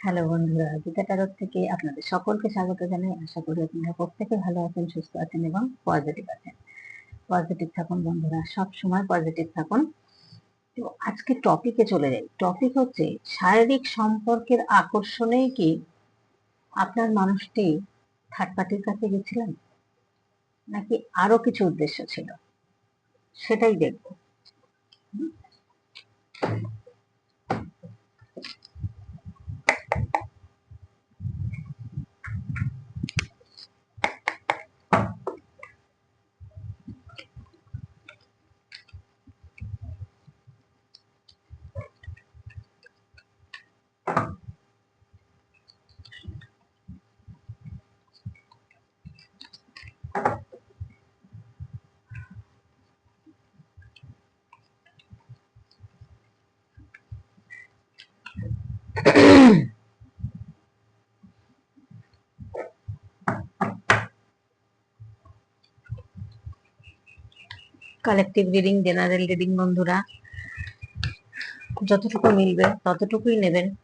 Hello বন্ধুরা, গীতা টারত থেকে আপনাদের সকলকে স্বাগত জানাই। আশা করি আপনারা প্রত্যেকে ভালো আছেন, সুস্থ আছেন এবং পজিটিভ আছেন। পজিটিভ থাকুন বন্ধুরা, সব সময় পজিটিভ থাকুন। তো আজকে টপিকে চলে যাই। টপিক হচ্ছে শারীরিক সম্পর্কের আকর্ষণেই কি আপনার মানুষটি থার্ড পার্টির কাছে গেছিলেন? নাকি আরও কিছু উদ্দেশ্য ছিল? সেটাই দেখব। কালেকটিভ রিডিং জেনারেল রিডিং বন্ধুরা। যতটুকু মিলবে, ততটুকুই নেবেন।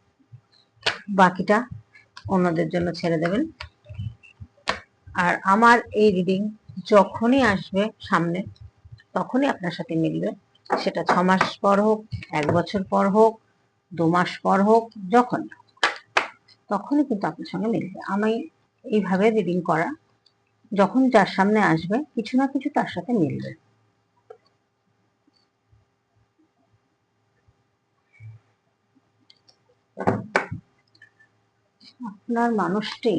বাকিটা অন্যদের জন্য ছেড়ে দেবেন। আর আমার এই রিডিং যখনই আসবে সামনে, তখনই আপনার সাথে মিলবে। সেটা ছ মাস পর হোক, এক বছর পর হোক, দু মাস পর হোক, যখন। তখনই কিন্তু আপনার সঙ্গে মিলবে। আমি এইভাবে রিডিং করা, যখন যার সামনে আসবে, কিছু না কিছু তার সাথে মিলবে। আপনার মানুষটি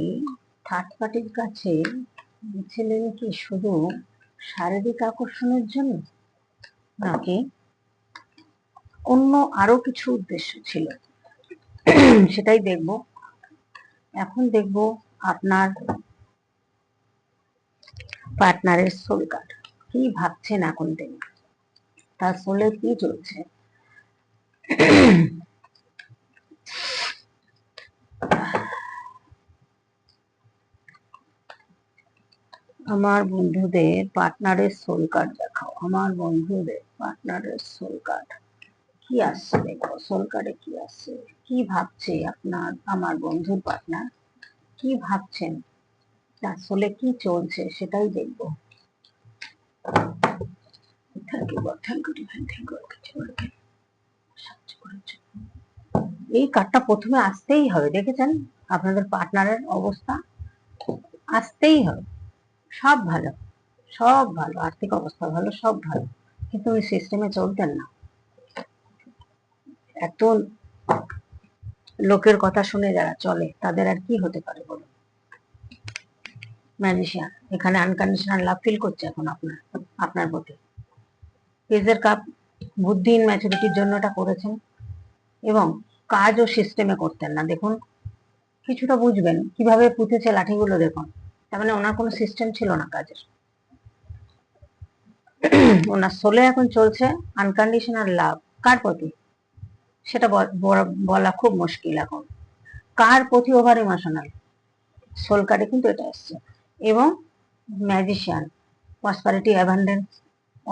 থার্ড পার্টির কাছে গেছিলেন কি শুধু শারীরিক আকর্ষণের জন্য? নাকি অন্য আরও কিছু উদ্দেশ্য ছিল? সেটাই দেখব। এখন দেখব আপনার পার্টনারের সোল কার্ড কি ভাবছেন এখন তিনি? তার সোলে কি চলছে? আমার বন্ধুদের পার্টনারের সোল কার্ড দেখাও। আমার বন্ধুদের পার্টনারের সোল কার্ড কি আসছে দেখো সোল কার্ডে কি আসছে? কি ভাবছে আপনার, আমার বন্ধুর পার্টনার কি ভাবছেন? আসলে কি চলছে সেটাই দেখব। Thank you thank you divine thank you সাহায্য এই কার্ডটা প্রথমে আসতেই হবে, দেখেছেন? আপনাদের পার্টনারের অবস্থা আসতেই হবে। সব ভালো সব ভালো, আর্থিক অবস্থা ভালো, সব ভালো, কিন্তু ওই সিস্টেমে চলতেন না। এত লোকের কথা শুনে যারা চলে, তাদের আর কি হতে পারে বলুন ম্যাজিশিয়ান এখানে আনকন্ডিশনাল লাভ ফিল করছে এখন আপনার আপনার প্রতি। পেজের কাপ বুদ্ধিহীন ম্যাচুরিটির জন্য এটা করেছেন, এবং কাজও সিস্টেমে করতেন না। দেখুন, কিছুটা বুঝবেন, কীভাবে পুঁতেছে লাঠিগুলো দেখুন। তার মানে ওনার কোনো সিস্টেম ছিল না কাজের। ওনার সোলে এখন চলছে আনকন্ডিশনাল লাভ কার প্রতি? সেটা বলা খুব মুশকিল এখন। কার প্রতি ওভার ইমোশনাল সোল কার্ডে কিন্তু এটা এসছে এবং ম্যাজিশিয়ান প্রসপারিটি অ্যাভান্ডেন্স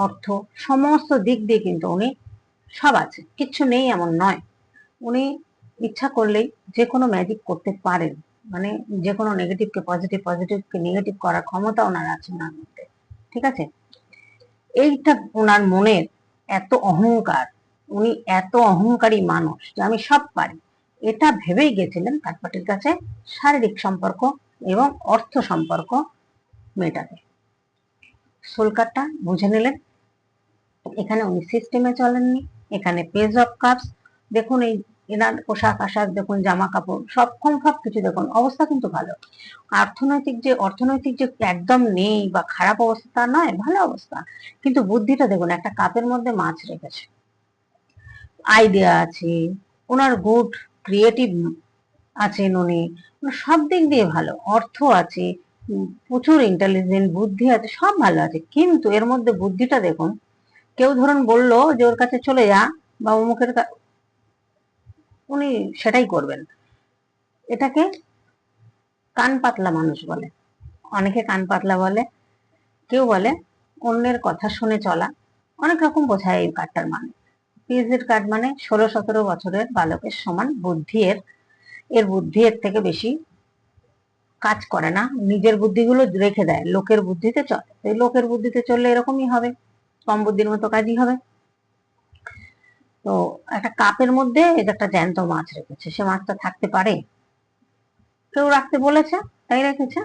অর্থ, সমস্ত দিক দিয়ে কিন্তু উনি সব আছে। কিচ্ছু নেই এমন নয়। উনি ইচ্ছা করলেই যে কোনো ম্যাজিক করতে পারেন। মানে যে কোনো নেগেটিভকে পজিটিভ পজিটিভকে নেগেটিভ করার ক্ষমতা ওনার আছে ওনার মধ্যে, ঠিক আছে? এইটা ওনার মনের এত অহংকার, উনি এত অহংকারী মানুষ যে আমি সব পারি। এটা ভেবেই গেছিলেন কাঠপাটির কাছে শারীরিক সম্পর্ক এবং অর্থ সম্পর্ক মেটাতে। সোলকারটা বুঝে নিলেন, এখানে উনি সিস্টেমে চলেননি, এখানে পেজ অফ কাপস দেখুন এই এনার পোশাক, আশাক দেখুন জামা কাপড় সব কম, সব কিছু দেখুন, অবস্থা কিন্তু ভালো। অর্থনৈতিক যে অর্থনৈতিক যে একদম নেই বা খারাপ অবস্থা নয়, ভালো অবস্থা। কিন্তু বুদ্ধিটা দেখুন, একটা কাপের মধ্যে মাছ রেখেছে। আইডিয়া আছে, ওনার গুড, ক্রিয়েটিভ আছেন উনি সব দিক দিয়ে ভালো। অর্থ আছে প্রচুর ইন্টেলিজেন্ট বুদ্ধি আছে, সব ভালো আছে। কিন্তু এর মধ্যে বুদ্ধিটা দেখুন, কেউ ধরুন বলল যে ওর কাছে চলে যা, বা অমুকের উনি সেটাই করবেন। এটাকে কান পাতলা মানুষ বলে। অনেকে কান পাতলা বলে, কেউ বলে অন্যের কথা শুনে চলা। অনেক রকম বোঝায় এই কার্ডটার মানে। পিএইচডির কার্ড মানে ষোলো সতেরো বছরের বালকের সমান বুদ্ধি এর এর বুদ্ধি এর থেকে বেশি কাজ করে না। নিজের বুদ্ধিগুলো রেখে দেয়। লোকের বুদ্ধিতে চলে। লোকের বুদ্ধিতে চললে এরকমই হবে। কম বুদ্ধির মতো কাজই হবে। তো একটা কাপের মধ্যে একটা জ্যান্ত মাছ রেখেছে। সে মাছটা থাকতে পারে? কেউ রাখতে বলেছে? তাই রেখেছে?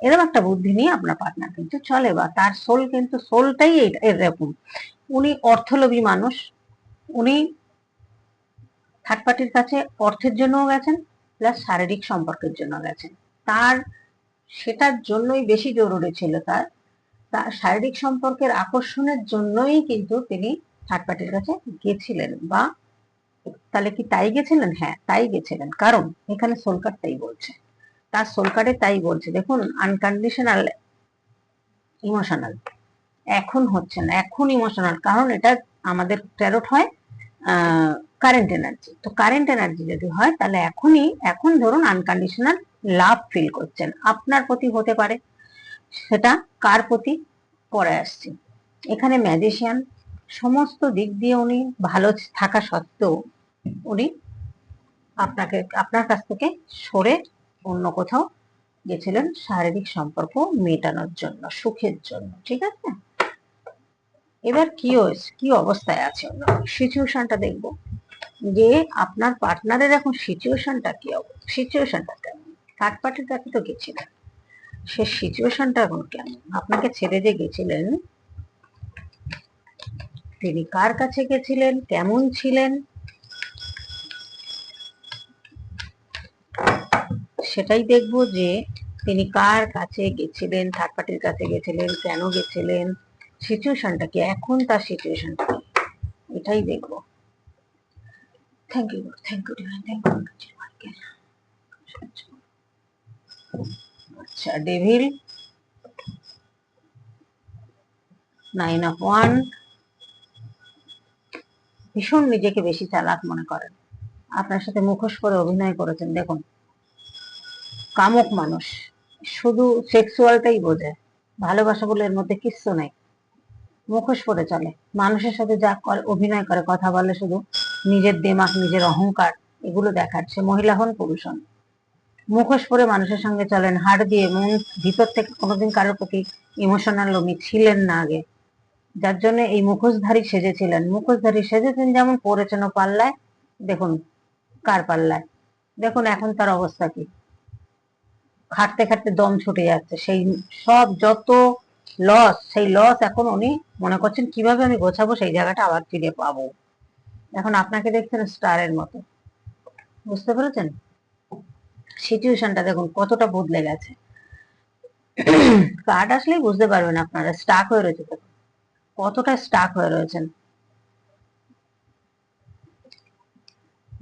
এরকম একটা বুদ্ধি নিয়ে আপনার পার্টনার কিন্তু চলে বা তার সোল কিন্তু সোলটাই এরকম। উনি অর্থলোভী মানুষ। উনি থার্ড পার্টির কাছে অর্থের জন্যও গেছেন প্লাস শারীরিক সম্পর্কের জন্য গেছেন। তার, সেটার জন্যই বেশি জরুরি ছিল তার। তার শারীরিক সম্পর্কের আকর্ষণের জন্যই কিন্তু তিনি থার্ড পার্টির কাছে গেছিলেন বা তাহলে কি তাই গেছিলেন? হ্যাঁ তাই গেছিলেন। কারণ এখানে সোলকার তাই বলছে। তার সোলকারে তাই বলছে। দেখুন আনকন্ডিশনাল ইমোশনাল এখন হচ্ছে না, এখন ইমোশনাল কারণ এটা আমাদের ট্যারোট হয় কারেন্ট এনার্জি তো কারেন্ট এনার্জি যদি হয়, তাহলে এখনই, এখন ধরুন আনকন্ডিশনাল লাভ ফিল করছেন। আপনার প্রতি হতে পারে, সেটা কার প্রতি? পরে আসছে এখানে ম্যাজিশিয়ান সমস্ত দিক দিয়ে উনি ভালো থাকা সত্ত্বেও উনি আপনাকে, আপনার কাছ থেকে সরে অন্য কোথাও গেছিলেন শারীরিক সম্পর্ক মেটানোর জন্য, সুখের জন্য, ঠিক আছে? এবার কি হয়েছে? কি অবস্থায় আছে সিচুয়েশনটা দেখব। যে আপনার পার্টনারের এখন সিচুয়েশনটা কি সিচুয়েশনটা কেমন? থার্ড পার্টির কাছে তো গেছিলেন। সে সিচুয়েশনটা এখন কেমন? আপনাকে ছেড়ে যে গেছিলেন তিনি কার কাছে গেছিলেন? কেমন ছিলেন? সেটাই দেখব যে তিনি কার কাছে গেছিলেন থার্ড পার্টির কাছে গেছিলেন, কেন গেছিলেন? সিচুয়েশনটা কি? এখন তার সিচুয়েশনটা এটাই দেখব। Thank you thank you thank you আচ্ছা ডেভিল নাইন অফ ওয়ান ভীষণ নিজেকে বেশি চালাক মনে করেন। আপনার সাথে মুখোশ করে অভিনয় করেছেন, দেখুন। কামক মানুষ। শুধু সেক্সুয়ালটাই বোঝে। ভালোবাসা বলে এর মধ্যে কিচ্ছু নেই। মুখোশ পরে চলে। মানুষের সাথে যা অভিনয় করে, কথা বলে শুধু নিজের দেমাক, নিজের অহংকার, এগুলো দেখার। সে মহিলা হন, পুরুষ হন। মুখোশ পরে মানুষের সঙ্গে চলেন। হাড় দিয়ে মন ভিতর থেকে কোনোদিন কারোর প্রতি ইমোশনাল উনি ছিলেন না আগে। যার জন্য এই মুখোশধারী সেজেছিলেন। মুখোশধারী সেজেছেন যেমন পড়েছেন পাল্লায়, দেখুন কার পাল্লায়। দেখুন এখন তার অবস্থা কি। খাটতে খাটতে দম ছুটে যাচ্ছে। সেই সব যত লস সেই লস এখন উনি মনে করছেন কীভাবে আমি গোছাবো, সেই জায়গাটা আবার ফিরে পাবো। এখন আপনাকে দেখছেন স্টারের মতো। বুঝতে পেরেছেন? সিচুয়েশনটা দেখুন কতটা বদলে গেছে। কার্ড আসলেই বুঝতে পারবেন আপনারা স্টাক হয়ে রয়েছে কতটা স্টাক হয়ে রয়েছেন?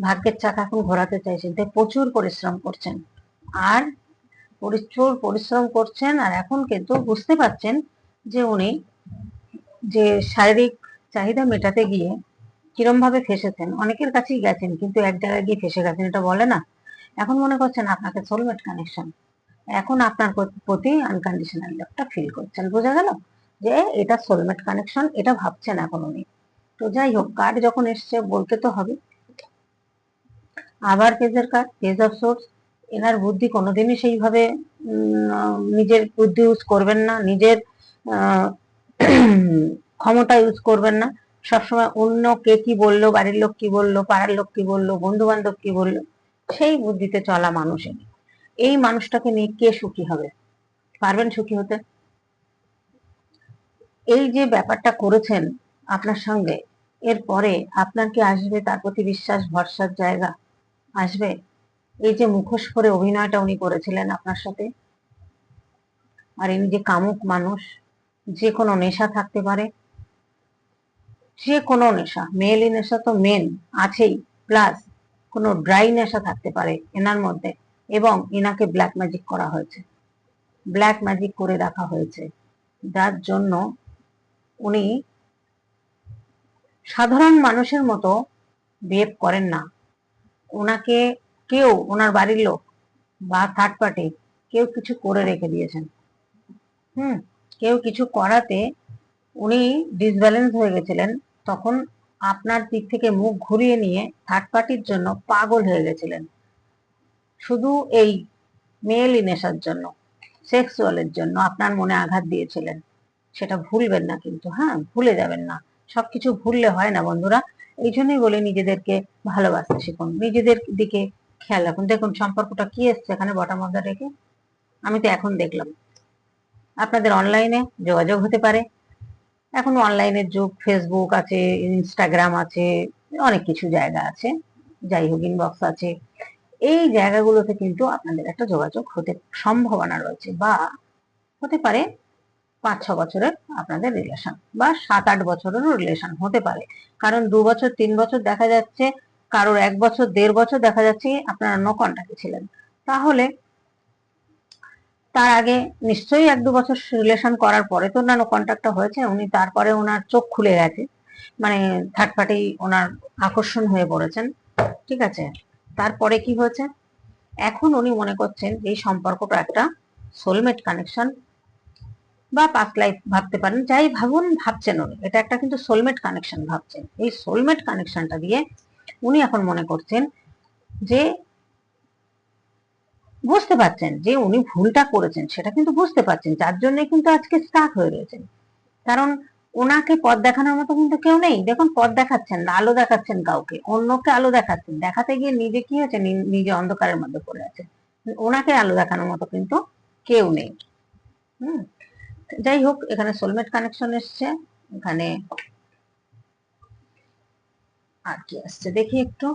ভাগ্যের চাকা এখন ঘোরাতে চাইছেন, তাই প্রচুর পরিশ্রম করছেন। আর প্রচুর পরিশ্রম করছেন, আর এখন কিন্তু বুঝতে পারছেন যে উনি যে শারীরিক চাহিদা মেটাতে গিয়ে কিরম ভাবে ফেসেছেন। অনেকের কাছেই গেছেন, কিন্তু এক জায়গায় গিয়ে ফেসে গেছেন, এটা বলে না। এখন মনে করছেন আপনাকে সোলমেট কানেকশন এখন আপনার প্রতি আনকন্ডিশনাল লাভটা ফিল করছেন। বোঝা গেল? যে এটা সোলমেট কানেকশন এটা ভাবছেন এখন উনি তো যাই হোক কার্ড যখন এসছে, বলতে তো হবে। আবার পেজের কার্ড পেজ অফ সোর্স এনার বুদ্ধি কোনোদিনই সেইভাবে নিজের বুদ্ধি ইউজ করবেন না, নিজের ক্ষমতা ইউজ করবেন না। সবসময় অন্য কে কি বলল, বাড়ির লোক কি বলল, পাড়ার লোক কি বলল বন্ধু বান্ধব কি বলল, সেই বুদ্ধিতে চলা মানুষের। এই মানুষটাকে নিয়ে কে সুখী হবে? পারবেন সুখী হতে? এই যে ব্যাপারটা করেছেন আপনার সঙ্গে এরপরে আপনার কি আসবে? তার প্রতি বিশ্বাস, ভরসার জায়গা আসবে? এই যে মুখোশ করে অভিনয়টা উনি করেছিলেন আপনার সাথে, আর ইনি যে কামুক মানুষ, যে কোনো নেশা থাকতে পারে, যে কোনো নেশা মেলি নেশা তো মেন আছেই প্লাস কোনো ড্রাই নেশা থাকতে পারে এনার মধ্যে, এবং এনাকে ব্ল্যাক ম্যাজিক করা হয়েছে। ব্ল্যাক ম্যাজিক করে রাখা হয়েছে। যার জন্য উনি সাধারণ মানুষের মতো বিহেভ করেন না। ওনাকে কেউ ওনার বাড়ির লোক বা থার্ড পার্টি কেউ কিছু করে রেখে দিয়েছেন। হুম, কেউ কিছু করাতে উনি ডিসব্যালেন্স হয়ে গেছিলেন, তখন আপনার দিক থেকে মুখ ঘুরিয়ে নিয়ে থার্ড পার্টির জন্য পাগল হয়ে গেছিলেন। শুধু এই মেয়েলি নেশার জন্য সেক্সুয়ালের জন্য আপনার মনে আঘাত দিয়েছিলেন। সেটা ভুলবেন না কিন্তু হ্যাঁ? ভুলে যাবেন না। সবকিছু ভুললে হয় না বন্ধুরা। এই জন্যই বলে নিজেদেরকে ভালোবাসতে শিখুন। নিজেদের দিকে খেয়াল রাখুন। দেখুন, সম্পর্কটা কি এসছে এখানে বটা মধ্যে রেখে আমি তো এখন দেখলাম। আপনাদের অনলাইনে যোগাযোগ হতে পারে। এখন অনলাইনের যুগ ফেসবুক আছে ইনস্টাগ্রাম আছে, অনেক কিছু জায়গা আছে। যাই হোক ইনবক্স আছে। এই জায়গাগুলোতে কিন্তু আপনাদের একটা যোগাযোগ হতে, সম্ভাবনা রয়েছে বা হতে পারে পাঁচ ছ বছরের আপনাদের রিলেশন বা সাত আট বছরেরও রিলেশন হতে পারে। কারণ দু বছর, তিন বছর দেখা যাচ্ছে, কারোর এক বছর, দেড় বছর দেখা যাচ্ছে আপনারা নো কন্ট্যাক্টে ছিলেন। তাহলে তার আগে নিশ্চয়ই এক দু বছর রিলেশন করার পরে তো নো কন্ট্যাক্টটা হয়েছে, উনি তারপরে ওনার চোখ খুলে গেছে। মানে থার্ড পার্টি ওনার আকর্ষণ হয়ে পড়েছেন। ঠিক আছে? তারপরে কি হয়েছে? এখন উনি মনে করছেন এই সম্পর্কটা একটা সোলমেট কানেকশন বা পাস্ট লাইফ ভাবতে পারেন, যাই ভাবুন ভাবছেন উনি। এটা একটা কিন্তু সোলমেট কানেকশন ভাবছেন। এই সোলমেট কানেকশনটা দিয়ে উনি এখন মনে করছেন যে বুঝতে পারছেন, যে উনি ভুলটা করেছেন, সেটা কিন্তু বুঝতে পারছেন, যার জন্য কিন্তু আজকে স্টার্ট হয়ে রয়েছেন। কারণ ওনাকে পথ দেখানোর মতো কিন্তু কেউ নেই। দেখুন, পথ দেখাচ্ছেন না, আলো দেখাচ্ছেন কাউকে, অন্যকে আলো দেখাচ্ছেন। দেখাতে গিয়ে নিজে কি হয়েছে? নিজে অন্ধকারের মধ্যে পড়ে আছে। ওনাকে আলো দেখানোর মতো কিন্তু কেউ নেই। হুম? যাই হোক এখানে সোলমেট কানেকশন এসছে, এখানে আর কি আসছে? দেখি একটু।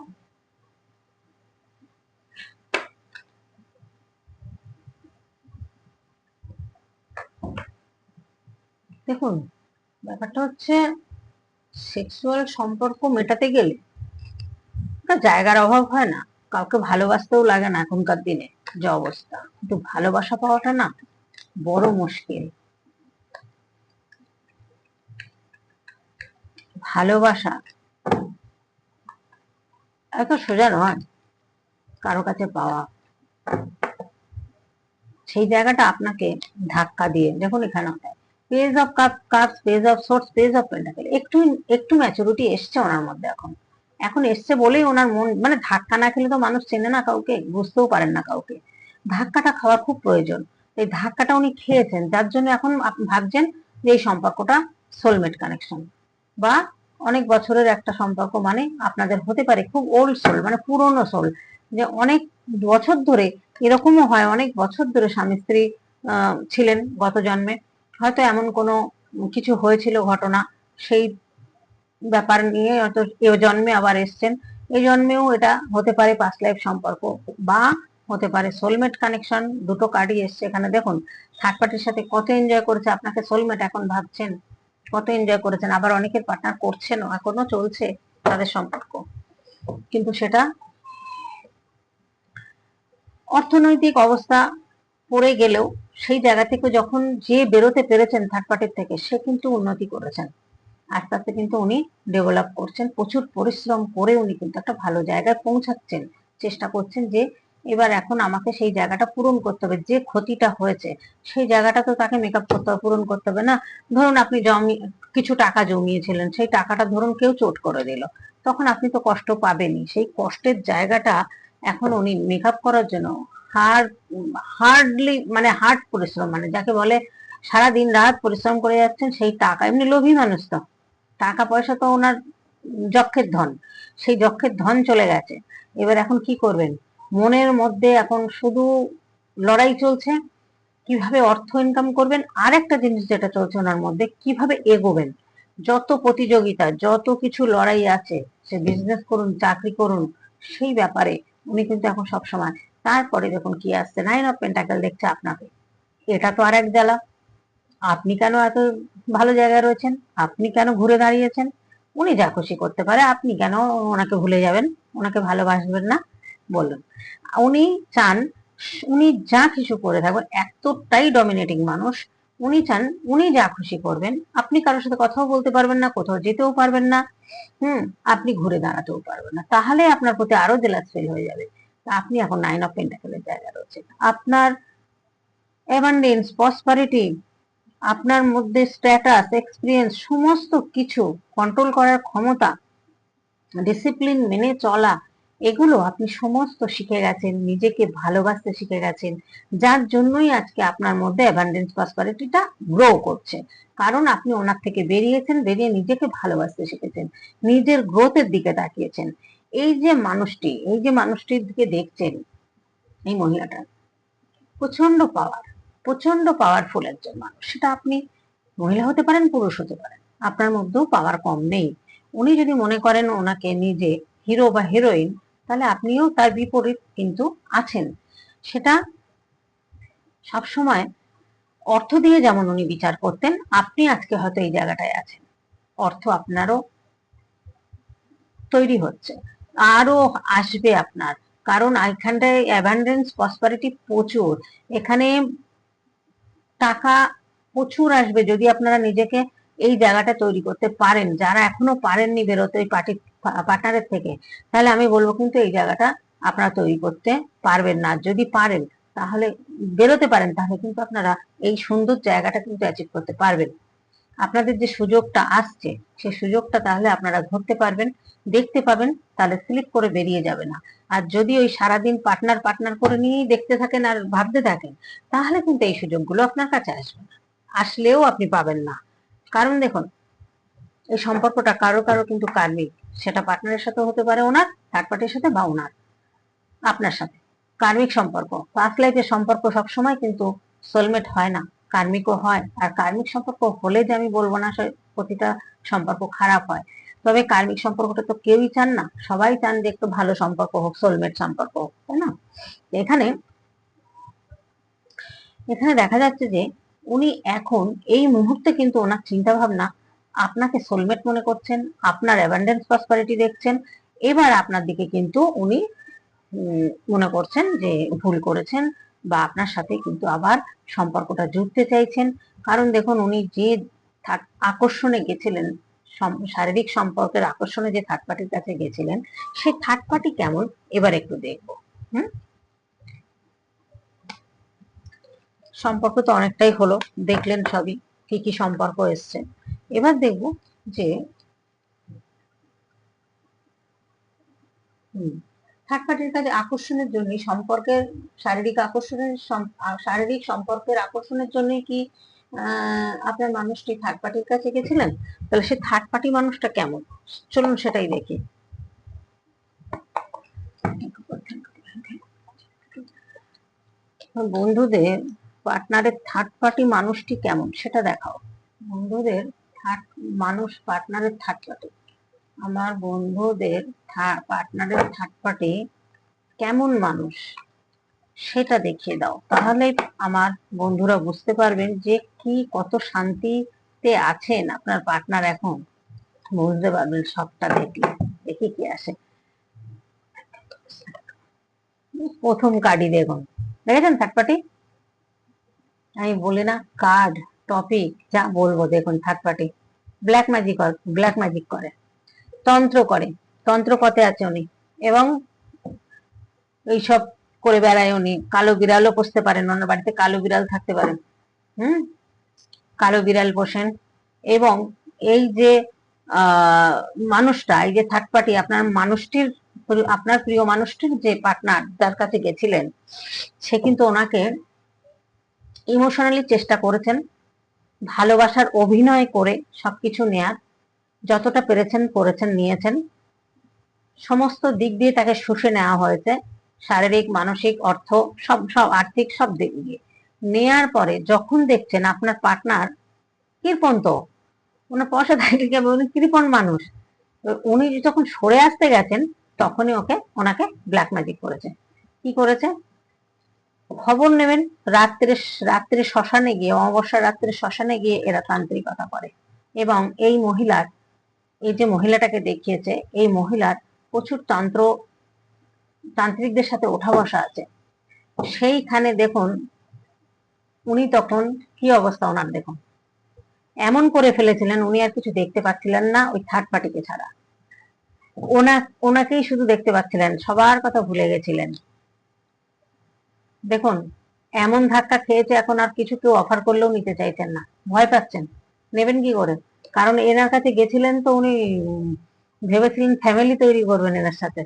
দেখুন, ব্যাপারটা হচ্ছে সেক্সুয়াল সম্পর্ক মেটাতে গেলে জায়গার অভাব হয় না। কাউকে ভালোবাসতেও লাগে না এখনকার দিনে। যে অবস্থা। কিন্তু ভালোবাসা পাওয়াটা না বড় মুশকিল। ভালোবাসা। এত সোজা নয় কারও কাছে পাওয়া। সেই জায়গাটা আপনাকে ধাক্কা দিয়ে, দেখুন এখানে page of cup cups page of swords page of pentacle একটু একটু ম্যাচুরিটি এসছে ওনার মধ্যে এখন। এখন এসছে বলেই ওনার মন মানে ধাক্কা না খেলে তো মানুষ চেনে না কাউকে, বুঝতেও পারেন না কাউকে। ধাক্কাটা খাওয়ার খুব প্রয়োজন। এই ধাক্কাটা উনি খেয়েছেন, যার জন্য এখন ভাবছেন যে এই সম্পর্কটা সোলমেট কানেকশন বা অনেক বছরের একটা সম্পর্ক মানে আপনাদের হতে পারে খুব ওল্ড সোল মানে পুরনো সোল যে অনেক বছর ধরে, এরকমও হয় অনেক বছর ধরে স্বামী স্ত্রী ছিলেন গত জন্মে। হয়তো এমন কোনো কিছু হয়েছিল ঘটনা, সেই ব্যাপার নিয়ে হয়তো এ জন্মে আবার এসছেন। এই জন্মেও এটা হতে পারে পাস্ট লাইফ সম্পর্ক বা হতে পারে সোলমেট কানেকশন দুটো কার্ডই এসছে এখানে। দেখুন থার্ড পার্টির সাথে কত এনজয় করেছে, আপনাকে সোলমেট এখন ভাবছেন? কত এনজয় করেছেন? আবার অনেকের পার্টনার করছেনও, এখনও চলছে তাদের সম্পর্ক। কিন্তু সেটা অর্থনৈতিক অবস্থা পড়ে গেলেও সেই জায়গা থেকে যখন যে বেরোতে পেরেছেন থার্ড পার্টির থেকে, সে কিন্তু উন্নতি করেছেন। আস্তে আস্তে কিন্তু উনি ডেভেলপ করছেন। প্রচুর পরিশ্রম করে উনি কিন্তু একটা ভালো জায়গায় পৌঁছাচ্ছেন। চেষ্টা করছেন যে এবার এখন আমাকে সেই জায়গাটা পূরণ করতে হবে, যে ক্ষতিটা হয়েছে, সেই জায়গাটা তো তাকে মেকআপ করতে হবে, পূরণ করতে হবে না। ধরুন আপনি জমি, কিছু টাকা জমিয়েছিলেন, সেই টাকাটা ধরুন কেউ চোট করে দিল, তখন আপনি তো কষ্ট পাবেনই। সেই কষ্টের জায়গাটা এখন উনি মেকআপ করার জন্য হার্ড হার্ডলি মানে হার্ড পরিশ্রম মানে যাকে বলে সারা দিন রাত পরিশ্রম করে যাচ্ছেন, সেই টাকা, এমনি লোভী মানুষ তো। টাকা পয়সা তো ওনার যক্ষের ধন, সেই যক্ষের ধন চলে গেছে। এবার এখন কি করবেন? মনের মধ্যে এখন শুধু লড়াই চলছে, কীভাবে অর্থ ইনকাম করবেন আর একটা জিনিস যেটা চলছে ওনার মধ্যে, কীভাবে এগোবেন, যত প্রতিযোগিতা, যত কিছু লড়াই আছে, সে বিজনেস করুন, চাকরি করুন, সেই ব্যাপারে উনি কিন্তু এখন সবসময়, তারপরে যখন কি আসছে নাইন অফ পেন্টাকেল দেখছে আপনাকে, এটা তো আর এক জ্বালা, আপনি কেন এত ভালো জায়গায় রয়েছেন, আপনি কেন ঘুরে দাঁড়িয়েছেন, উনি যা খুশি করতে পারে, আপনি কেন ওনাকে ভুলে যাবেন, ওনাকে ভালোবাসবেন না বলুন উনি চান, উনি যা কিছু করে থাকবেন এতটাই ডমিনেটিং মানুষ, উনি চান, উনি যা খুশি করবেন, আপনি কারোর সাথে কথাও বলতে পারবেন না, কোথাও যেতেও পারবেন না, হুম, আপনি ঘুরে দাঁড়াতেও পারবেন না। তাহলে আপনার প্রতি আরও জেলাস ফিল হয়ে যাবে। আপনি এখন নাইন অফ পেন্টাকেলের জায়গা রয়েছে আপনার অ্যাবান্ডেন্স প্রসপারিটি আপনার মধ্যে স্ট্যাটাস এক্সপিরিয়েন্স সমস্ত কিছু কন্ট্রোল করার ক্ষমতা ডিসিপ্লিন মেনে চলা এগুলো আপনি সমস্ত শিখে গেছেন, নিজেকে ভালোবাসতে শিখে গেছেন, যার জন্যই আজকে আপনার মধ্যে অ্যাবান্ডেন্স প্রসপারিটিটা গ্রো করছে। কারণ আপনি ওনার থেকে বেরিয়েছেন, বেরিয়ে নিজেকে ভালোবাসতে শিখেছেন, নিজের গ্রোথের দিকে তাকিয়েছেন। এই যে মানুষটি, এই যে মানুষটির দিকে দেখছেন, এই মহিলাটা প্রচণ্ড পাওয়ার প্রচণ্ড পাওয়ারফুল একজন মানুষ। সেটা আপনি মহিলা হতে পারেন, পুরুষ হতে পারেন, আপনার মধ্যেও পাওয়ার কম নেই। উনি যদি মনে করেন ওনাকে নিজে হিরো বা হিরোইন তাহলে আপনিও তার বিপরীত কিন্তু আছেন। সেটা সবসময় অর্থ দিয়ে যেমন উনি বিচার করতেন, আপনি আজকে হয়তো এই জায়গাটায় আছেন। অর্থ আপনারও তৈরি হচ্ছে। আরও আসবে আপনার। কারণ এখানটায় অ্যাবান্ডেন্স প্রসপারিটি প্রচুর। এখানে টাকা প্রচুর আসবে যদি আপনারা নিজেকে এই জায়গাটা তৈরি করতে পারেন। যারা এখনও পারেননি বেরোতে ওই পার্টি পার্টনারের থেকে। তাহলে আমি বলব কিন্তু এই জায়গাটা আপনারা তৈরি করতে পারবেন না। যদি পারেন, তাহলে বেরোতে পারেন, তাহলে কিন্তু আপনারা এই সুন্দর জায়গাটা কিন্তু অ্যাচিভ করতে পারবেন। আপনাদের যে সুযোগটা আসছে সেই সুযোগটা তাহলে আপনারা ধরতে পারবেন, দেখতে পাবেন, তাহলে স্লিপ করে বেরিয়ে যাবে না। আর যদি ওই সারাদিন পার্টনার পার্টনার করে নিয়েই দেখতে থাকেন আর ভাবতে থাকেন, তাহলে কিন্তু এই সুযোগগুলো আপনার কাছে আসবে আসলেও আপনি পাবেন না। কারণ দেখুন, এই সম্পর্কটা কারও কারও কিন্তু কার্মিক সেটা পার্টনারের সাথে হতে পারে ওনার থার্ড পার্টির সাথে বা ওনার আপনার সাথে। কার্মিক সম্পর্ক পাস্ট লাইফের সম্পর্ক সবসময় কিন্তু সোলমেট হয় না, কার্মিকও হয়। আর কার্মিক সম্পর্ক হলে যে আমি বলব না প্রতিটা সম্পর্ক খারাপ হয়। তবে কার্মিক সম্পর্কটা তো কেউই চান না, সবাই চান যে একটু ভালো সম্পর্ক হোক সোলমেট সম্পর্ক হোক, তাই না? এখানে এখানে দেখা যাচ্ছে যে উনি এখন এই মুহূর্তে কিন্তু ওনার চিন্তা ভাবনা আপনাকে সোলমেট মনে করছেন, আপনার অ্যাবান্ডেন্স প্রসপারিটি দেখছেন, এবার আপনার দিকে কিন্তু উনি মনে করছেন যে ভুল করেছেন বা আপনার সাথে কিন্তু আবার সম্পর্কটা জুড়তে চাইছেন। কারণ দেখুন, উনি যে আকর্ষণে গেছিলেন শারীরিক সম্পর্কের আকর্ষণে যে থার্ড পার্টির কাছে গেছিলেন সেই থার্ড পার্টি কেমন? এবার একটু দেখব সম্পর্ক তো অনেকটাই হলো, দেখলেন সবই, কি কি সম্পর্ক এসছে। এবার দেখব যে থার্ড পার্টির কাছে আকর্ষণের জন্য সম্পর্কের, শারীরিক আকর্ষণের শারীরিক সম্পর্কের আকর্ষণের জন্য কি আপনার মানুষটি থার্ড পার্টির কাছে গেছিলেন? তাহলে সে থার্ড পার্টি মানুষটা কেমন? চলুন সেটাই দেখি। বন্ধুদের পার্টনারের থার্ড পার্টি মানুষটি কেমন সেটা দেখাও। বন্ধুদের মানুষ পার্টনারের থার্ড আমার বন্ধুদের পার্টনারের থার্ড কেমন মানুষ? সেটা দেখিয়ে দাও। তাহলে আমার বন্ধুরা বুঝতে পারবেন যে কি কত শান্তিতে আছেন আপনার পার্টনার এখন। বুঝতে পারবেন সবটা দেখলে। দেখি কি আসে। প্রথম কার্ডই দেখুন। দেখেছেন থার্ড পার্টি আমি বলি না কার্ড টপিক যা বলব, দেখুন third party black magic black magic করে, তন্ত্র করে, তন্ত্র পথে আছে উনি, এবং এইসব করে বেড়ায় উনি, কালো বিড়ালও পুষতে পারেন, অন্য বাড়িতে কালো বিড়াল থাকতে পারেন হুম? কালো বিড়াল পোষেন, এবং এই যে মানুষটা, এই যে থার্ড পার্টি আপনার মানুষটির, আপনার প্রিয় মানুষটির যে পার্টনার যার কাছে গেছিলেন, সে কিন্তু ওনাকে ইমোশনালি চেষ্টা করেছেন ভালোবাসার অভিনয় করে সবকিছু নেয়ার, যতটা পেরেছেন করেছেন, নিয়েছেন। সমস্ত দিক দিয়ে তাকে শুষে নেওয়া হয়েছে। শারীরিক, মানসিক, অর্থ, সব সব, আর্থিক সব দিক দিয়ে। নেয়ার পরে যখন দেখছেন আপনার পার্টনার কৃপণ তো ওনার পয়সা থাকলে কি উনি কৃপণ মানুষ। উনি যখন সরে আসতে গেছেন, তখনই ওকে, ওনাকে ব্ল্যাক ম্যাজিক করেছে। কি করেছে? খবর নেবেন, রাত্রে রাত্রে শ্মশানে গিয়ে অমাবস্যা রাত্রে শ্মশানে গিয়ে এরা তান্ত্রিকতা করে। এবং এই মহিলার, এই যে মহিলাটাকে দেখিয়েছে, এই মহিলার প্রচুর তন্ত্র, তান্ত্রিকদের সাথে ওঠা বসা আছে। সেইখানে দেখুন, উনি তখন কি অবস্থা ওনার দেখুন। এমন করে ফেলেছিলেন, উনি আর কিছু দেখতে পাচ্ছিলেন না ওই থার্ড পার্টিকে ছাড়া। ওনা, ওনাকেই শুধু দেখতে পাচ্ছিলেন, সবার কথা ভুলে গেছিলেন। দেখুন, এমন ধাক্কা খেয়েছে এখন আর কিছু কেউ অফার করলেও নিতে চাইছেন না। ভয় পাচ্ছেন। নেবেন কি করে? কারণ এনার কাছে গেছিলেন তো উনি ভেবেছিলেন ফ্যামিলি তৈরি করবেন এনার সাথে।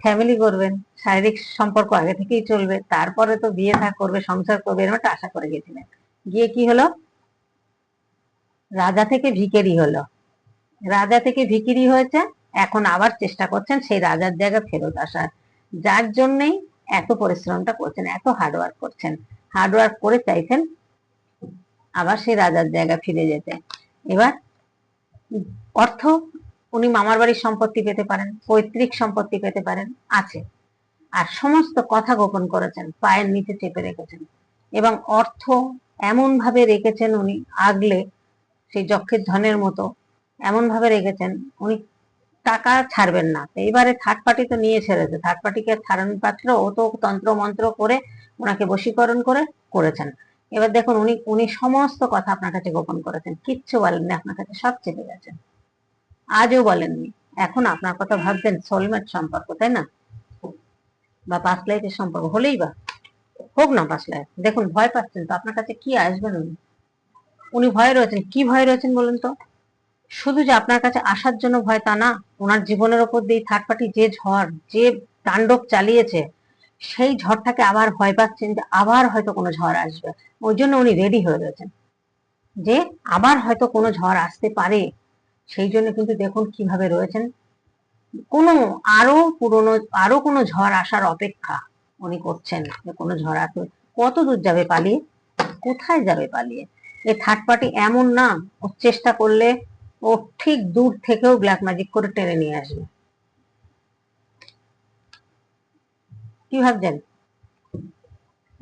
ফ্যামিলি করবেন, শারীরিক সম্পর্ক আগে থেকেই চলবে, তারপরে তো বিয়ে থা করবে, সংসার করবে এরকম একটা আশা করে গেছিলেন। গিয়ে কি হলো? রাজা থেকে ভিকেরি হলো। রাজা থেকে ভিকিরি হয়েছে, এখন আবার চেষ্টা করছেন সেই রাজার জায়গায় ফেরত আসার। যার জন্যই এত পরিশ্রমটা করছেন, এত হার্ডওয়ার্ক করছেন হার্ডওয়ার্ক করে চাইছেন আবার সেই রাজার জায়গা ফিরে যেতে। এবার অর্থ উনি মামার বাড়ির সম্পত্তি পেতে পারেন, পৈতৃক সম্পত্তি পেতে পারেন, আছে। আর সমস্ত কথা গোপন করেছেন, পায়ের নিচে চেপে রেখেছেন। এবং অর্থ এমন ভাবে রেখেছেন উনি আগলে, সেই যক্ষের ধনের মতো এমন ভাবে রেখেছেন উনি টাকা ছাড়বেন না। তো এবারে থার্ড পার্টি তো নিয়ে ছেড়েছে থার্ড পার্টিকে ছাড়ানোর পাত্র ও তো তন্ত্র মন্ত্র করে ওনাকে বশীকরণ করে করেছেন। এবার দেখুন উনি উনি সমস্ত কথা আপনার কাছে গোপন করেছেন। কিচ্ছু বলেননি, আপনার কাছে সব চেপে গেছেন আজও বলেননি। এখন আপনার কথা ভাবছেন সোলমেট সম্পর্ক, তাই না? বা পাঁচ লাইফের সম্পর্ক, হলেই বা। হোক না পাঁচ লাইফ দেখুন, ভয় পাচ্ছেন তো, আপনার কাছে কি আসবেন উনি? উনি ভয়ে রয়েছেন। কি ভয় রয়েছেন বলুন তো? শুধু যে আপনার কাছে আসার জন্য ভয় তা না, ওনার জীবনের ওপর দিয়ে থার্ড পার্টি যে ঝড়, যে তাণ্ডব চালিয়েছে, সেই ঝড়টাকে আবার ভয় পাচ্ছেন যে আবার হয়তো কোনো ঝড় আসবে। ওই জন্য উনি রেডি হয়ে রয়েছেন। যে আবার হয়তো কোনো ঝড় আসতে পারে, সেই জন্য কিন্তু দেখুন কীভাবে রয়েছেন। কোনো আরও পুরনো, আরও কোনো ঝড় আসার অপেক্ষা উনি করছেন যে কোনো ঝড় আসবে। কত দূর যাবে পালিয়ে? কোথায় যাবে পালিয়ে? এই থার্ড পার্টি এমন না, ও চেষ্টা করলে ও ঠিক দূর থেকেও ব্ল্যাক ম্যাজিক করে টেনে নিয়ে আসবে। কি ভাবছেন?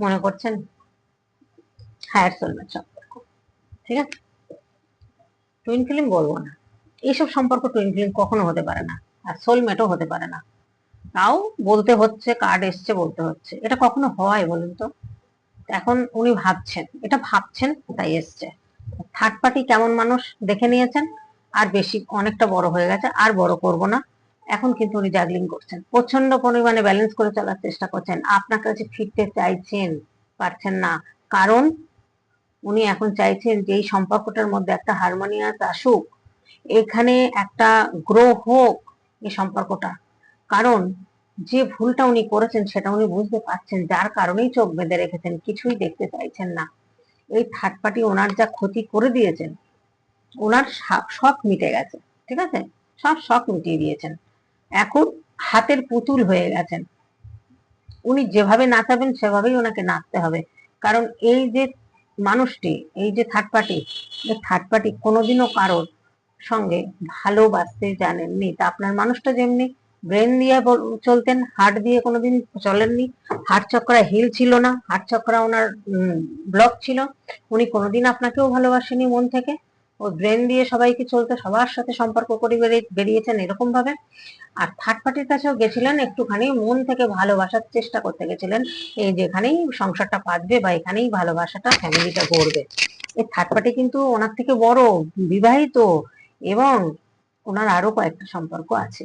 মনে করছেন? হায়ার সোলমেট সম্পর্ক ঠিক আছে? টুইন ফিল্ম বলব না। এইসব সম্পর্ক টুইন ফিল্ম কখনো হতে পারে না। আর সোলমেটও হতে পারে না। তাও বলতে হচ্ছে কার্ড এসছে বলতে হচ্ছে। এটা কখনো হয় বলুন তো? এখন উনি ভাবছেন, এটা ভাবছেন, তাই এসছে। থার্ড পার্টি কেমন মানুষ দেখে নিয়েছেন? আর বেশি, অনেকটা বড় হয়ে গেছে, আর বড় করব না। এখন কিন্তু উনি জাগলিং করছেন। প্রচণ্ড পরিমাণে ব্যালেন্স করে চলার চেষ্টা করছেন। আপনার কাছে ফিরতে চাইছেন, পারছেন না। কারণ উনি এখন চাইছেন যে এই সম্পর্কটার মধ্যে একটা হারমোনিয়াস আসুক, এখানে একটা গ্রো হোক এই সম্পর্কটা। কারণ যে ভুলটা উনি করেছেন সেটা উনি বুঝতে পারছেন, যার কারণেই চোখ বেঁধে রেখেছেন, কিছুই দেখতে চাইছেন না। এই থার্ড পার্টি ওনার যা ক্ষতি করে দিয়েছেন ওনার শখ মিটে গেছে, ঠিক আছে? সব শখ মিটিয়ে দিয়েছেন। এখন হাতের পুতুল হয়ে গেছেন। উনি যেভাবে নাচাবেন, সেভাবেই ওনাকে নাচতে হবে। কারণ এই যে মানুষটি, এই যে থার্ড পার্টি থার্ড পার্টি কোনোদিনও কারোর সঙ্গে ভালোবাসতে জানেননি। তা আপনার মানুষটা যেমনি ব্রেন দিয়ে চলতেন হার্ট দিয়ে কোনোদিন চলেননি। হার্ট চক্রা হিল ছিল না। হার্ট চক্রা ওনার ব্লক ছিল। উনি কোনোদিন আপনাকেও ভালোবাসেনি মন থেকে। ও ব্রেন দিয়ে সবাইকে চলতে সবার সাথে সম্পর্ক করে বেরিয়েছেন এরকম ভাবে। আর থার্ড পার্টির কাছেও গেছিলেন, একটুখানি মন থেকে ভালোবাসার চেষ্টা করতে গেছিলেন। এই যেখানেই সংসারটা পাতবে বা এখানেই ভালোবাসাটা ফ্যামিলিটা গড়বে। এই থার্ড পার্টি কিন্তু ওনার থেকে বড়, বিবাহিত এবং ওনার আরও কয়েকটা সম্পর্ক আছে।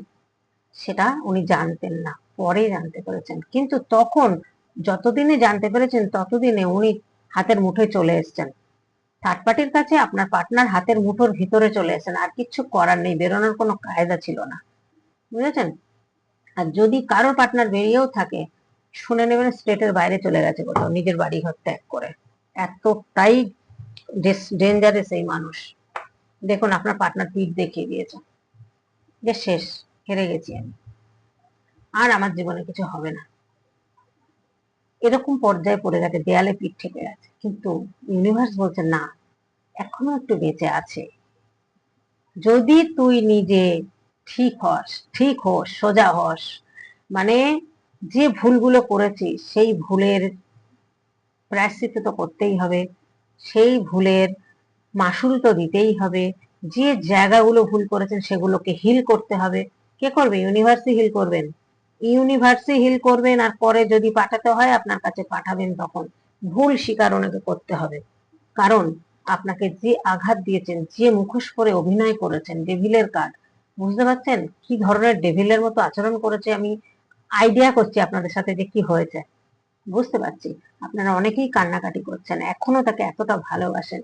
সেটা উনি জানতেন না, পরে জানতে পেরেছেন। কিন্তু তখন যতদিনে জানতে পেরেছেন, ততদিনে উনি হাতের মুঠোয় চলে এসছেন। থার্ড পার্টির কাছে আপনার পার্টনার হাতের মুঠোর ভিতরে চলে এসেছেন আর কিচ্ছু করার নেই, বেরোনোর কোনো কায়দা ছিল না। বুঝেছেন? আর যদি কারোর পার্টনার বেরিয়েও থাকে, শুনে নেবেন স্টেটের বাইরে চলে গেছে কোথাও, নিজের বাড়ি ঘর ত্যাগ করে। এতটাই ডেঞ্জারেস এই মানুষ। দেখুন, আপনার পার্টনার পিঠ দেখিয়ে দিয়েছে। যে শেষ, হেরে গেছি আমি। আর আমার জীবনে কিছু হবে না। এরকম পর্যায়ে পড়ে গেছে দেয়ালে পিঠ ঠেকে গেছে। কিন্তু ইউনিভার্স বলছে, না এখনও একটু বেঁচে আছে। যদি তুই নিজে ঠিক হস ঠিক হস, সোজা হস মানে যে ভুলগুলো করেছিস, সেই ভুলের প্রায়শ্চিত তো করতেই হবে, সেই ভুলের মাসুল তো দিতেই হবে, যে জায়গাগুলো ভুল করেছেন সেগুলোকে হিল করতে হবে। কে করবে? ইউনিভার্সই হিল করবেন। ইউনিভার্সে হিল করবেন আর পরে যদি পাঠাতে হয়, আপনার কাছে পাঠাবেন তখন। ভুল স্বীকার ওনাকে করতে হবে। কারণ আপনাকে যে আঘাত দিয়েছেন, যে মুখোশ পরে অভিনয় করেছেন, ডেভিলের কার্ড, বুঝতে পারছেন? কি ধরনের ডেভিলের মতো আচরণ করেছে? আমি আইডিয়া করছি আপনাদের সাথে যে কি হয়েছে। বুঝতে পারছি। আপনারা অনেকেই কান্নাকাটি করছেন, এখনও তাকে এতটা ভালোবাসেন।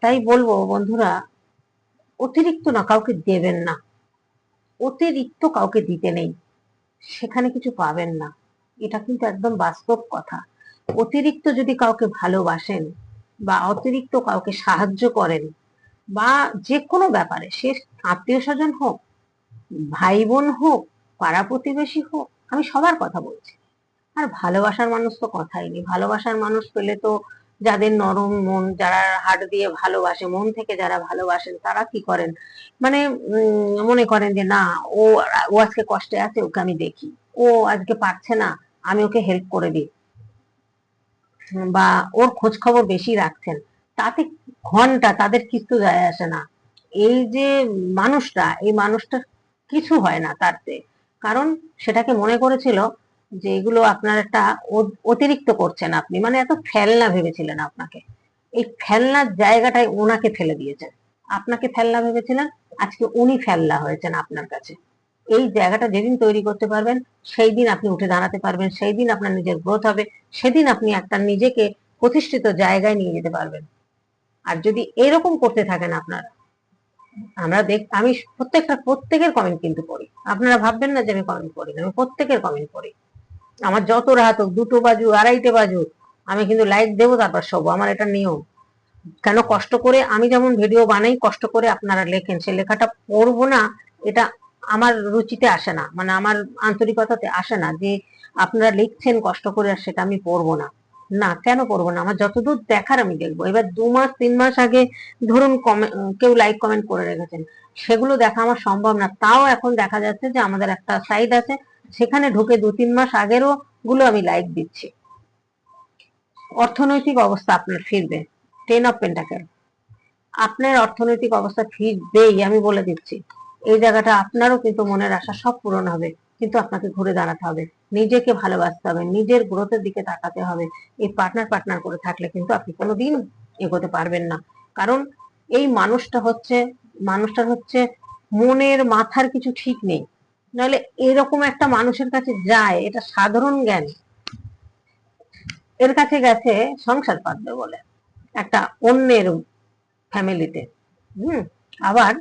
তাই বলব, বন্ধুরা, অতিরিক্ত না, কাউকে দেবেন না। অতিরিক্ত কাউকে দিতে নেই। সেখানে কিছু পাবেন না। এটা কিন্তু একদম বাস্তব কথা। অতিরিক্ত যদি কাউকে ভালোবাসেন বা অতিরিক্ত কাউকে সাহায্য করেন বা যে কোনো ব্যাপারে, সে আত্মীয় স্বজন হোক ভাই বোন হোক, পাড়া প্রতিবেশী হোক, আমি সবার কথা বলছি। আর ভালোবাসার মানুষ তো কথাই নেই। ভালোবাসার মানুষ পেলে তো যাদের নরম মন, যারা হাট দিয়ে ভালোবাসে, মন থেকে যারা ভালোবাসেন, তারা কি করেন? মানে মনে করেন যে, না, ও ও আজকে কষ্টে আছে, ওকে আমি দেখি। ও আজকে পারছে না, আমি ওকে হেল্প করে দিই। বা ওর খোঁজ খবর বেশি রাখছেন, তাতে ঘণ্টা, তাদের কিছু যায় আসে না। এই যে মানুষটা, এই মানুষটার কিছু হয় না তারতে। কারণ সেটাকে মনে করেছিল যে এগুলো আপনার একটা অতিরিক্ত করছেন আপনি। মানে এত ফেলনা ভেবেছিলেন আপনাকে। এই ফেলনার জায়গাটায় ওনাকে ফেলে দিয়েছেন। আপনাকে ফেলনা ভেবেছিলেন, আজকে উনি ফেলনা হয়েছেন আপনার কাছে। এই জায়গাটা যেদিন তৈরি করতে পারবেন সেই দিন আপনি উঠে দাঁড়াতে পারবেন সেই দিন আপনার নিজের গ্রোথ হবে, সেদিন আপনি একটা নিজেকে প্রতিষ্ঠিত জায়গায় নিয়ে যেতে পারবেন। আর যদি এরকম করতে থাকেন আপনারা, আমরা দেখ, আমি প্রত্যেকটা, প্রত্যেকের কমেন্ট কিন্তু পড়ি। আপনারা ভাববেন না যে আমি কমেন্ট পড়ি না, আমি প্রত্যেকের কমেন্ট পড়ি। আমার যত রাত হোক, দুটো বাজু, আড়াইটে বাজু আমি কিন্তু লাইক দেবো, তারপর সব আমার এটা নিয়ম। কেন কষ্ট করে আমি যেমন ভিডিও বানাই, কষ্ট করে আপনারা লেখেন। সে লেখাটা পড়ব না, এটা আমার রুচিতে আসে না মানে আমার আন্তরিকতাতে আসে না যে আপনারা লিখছেন কষ্ট করে আর সেটা আমি পড়ব না। না, কেন পড়ব না? আমার যতদূর দেখার আমি দেখব। এবার দু মাস, তিন মাস আগে ধরুন কেউ লাইক কমেন্ট করে রেখেছেন, সেগুলো দেখা আমার সম্ভব না। তাও এখন দেখা যাচ্ছে যে আমাদের একটা সাইট আছে, সেখানে ঢুকে দু, তিন মাস আগেরও গুলো আমি লাইক দিচ্ছি। অর্থনৈতিক অবস্থা আপনার ফিরবে টেন অফ পেন্টাকেল আপনার অর্থনৈতিক অবস্থা ফিরবেই, আমি বলে দিচ্ছি। এই জায়গাটা আপনারও কিন্তু মনের আশা সব পূরণ হবে, কিন্তু আপনাকে ঘুরে দাঁড়াতে হবে। নিজেকে ভালোবাসতে হবে, নিজের গ্রোথের দিকে তাকাতে হবে। এই পার্টনার পার্টনার করে থাকলে কিন্তু আপনি কোনোদিন এগোতে পারবেন না। কারণ এই মানুষটা হচ্ছে, মানুষটার হচ্ছে মনের মাথার কিছু ঠিক নেই। নাহলে এরকম একটা মানুষের কাছে যায়, এটা সাধারণ জ্ঞান, এর কাছে গেছে সংসার পাতবে বলে, একটা অন্যের ফ্যামিলিতে হুম, আবার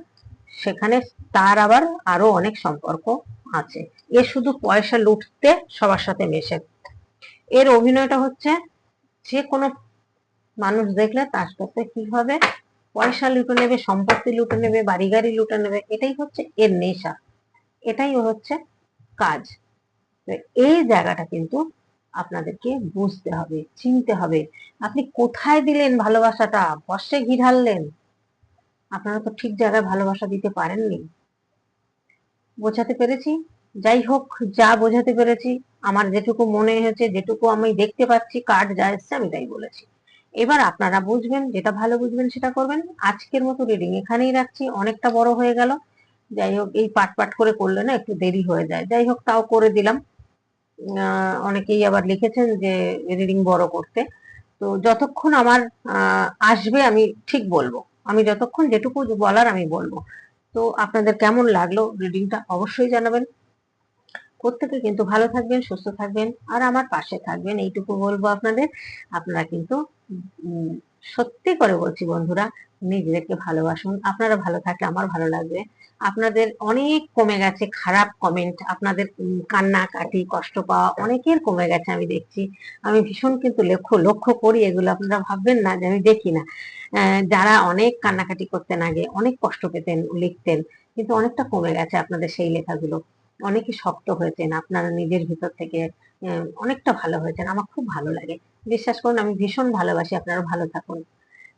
সেখানে তার আবার আরও অনেক সম্পর্ক আছে। এ শুধু পয়সা লুটতে সবার সাথে মেশে। এর অভিনয়টা হচ্ছে, যে কোনো মানুষ দেখলে তার সাথে কি হবে? পয়সা লুটে নেবে, সম্পত্তি লুটে নেবে বাড়ি গাড়ি লুটে নেবে, এটাই হচ্ছে এর নেশা। এটাই হচ্ছে কাজ। এই জায়গাটা কিন্তু আপনাদেরকে বুঝতে হবে, চিনতে হবে। আপনি কোথায় দিলেন ভালোবাসাটা? বর্ষে ঘি ঢাললেন? আপনারা তো ঠিক জায়গায় ভালোবাসা দিতে পারেননি। বোঝাতে পেরেছি? যাই হোক, যা বোঝাতে পেরেছি, আমার যেটুকু মনে হয়েছে, যেটুকু আমি দেখতে পাচ্ছি, কার্ড যা এসছে আমি তাই বলেছি। এবার আপনারা বুঝবেন, যেটা ভালো বুঝবেন সেটা করবেন। আজকের মতো রিডিং এখানেই রাখছি, অনেকটা বড় হয়ে গেল। যাই হোক, এই পাট পাট করে করলে না একটু দেরি হয়ে যায়। যাই হোক, তাও করে দিলাম। অনেকেই আবার লিখেছেন যে রিডিং বড় করতে। তো যতক্ষণ আমার আসবে আমি ঠিক বলব। আমি যতক্ষণ যেটুকু বলার আমি বলব। তো আপনাদের কেমন লাগল রিডিংটা অবশ্যই জানাবেন। প্রত্যেকে কিন্তু ভালো থাকবেন, সুস্থ থাকবেন, আর আমার পাশে থাকবেন। এইটুকু বলব আপনাদের। আপনারা কিন্তু সত্যি করে বলছি বন্ধুরা, নিজেদেরকে ভালোবাসুন। আপনারা ভালো থাকলে আমার ভালো লাগবে। আপনাদের অনেক কমে গেছে খারাপ কমেন্ট আপনাদের কান্নাকাটি কষ্ট পাওয়া অনেকের কমে গেছে, আমি দেখছি। আমি ভীষণ কিন্তু লক্ষ্য লক্ষ্য করি এগুলো, আপনারা ভাববেন না যে আমি দেখি না। যারা অনেক কান্নাকাটি করতেন আগে, অনেক কষ্ট পেতেন, লিখতেন, কিন্তু অনেকটা কমে গেছে আপনাদের সেই লেখাগুলো। অনেকে শক্ত হয়েছেন, আপনারা নিজের ভিতর থেকে অনেকটা ভালো হয়েছেন। আমার খুব ভালো লাগে। বিশ্বাস করুন, আমি ভীষণ ভালোবাসি আপনারা ভালো থাকুন।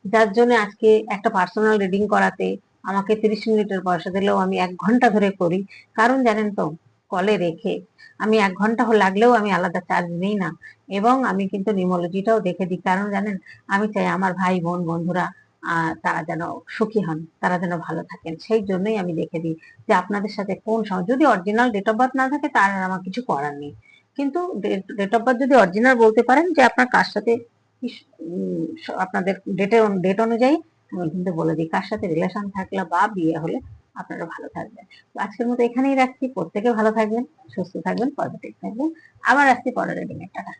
যার জন্য আজকে একটা পার্সোনাল রিডিং করাতে আমাকে তিরিশ মিনিটের পয়সা দিলেও আমি এক ঘণ্টা ধরে করি। কারণ জানেন তো, কলে রেখে আমি এক ঘণ্টা লাগলেও আমি আলাদা চার্জ নিই না। এবং আমি কিন্তু নিউমোলজিটাও দেখে দিই। কারণ জানেন, আমি চাই আমার ভাই, বোন, বন্ধুরা তারা যেন সুখী হন, তারা যেন ভালো থাকেন। সেই জন্যই আমি দেখে দিই যে আপনাদের সাথে কোন সময় যদি অরিজিনাল ডেট অফ বার্থ না থাকে, তার আমার কিছু করার নেই। কিন্তু ডেট অফ বার্থ যদি অরিজিনাল বলতে পারেন যে আপনার কার সাথে আপনাদের ডেটের ডেট অনুযায়ী আমি কিন্তু বলে দিই, কার সাথে রিলেশন থাকলে বা বিয়ে হলে আপনারা ভালো থাকবেন। তো আজকের মতো এখানেই রাখছি। প্রত্যেকে ভালো থাকবেন, সুস্থ থাকবেন পজিটিভ থাকবেন। আবার আসছি পরের দিনে টাটা।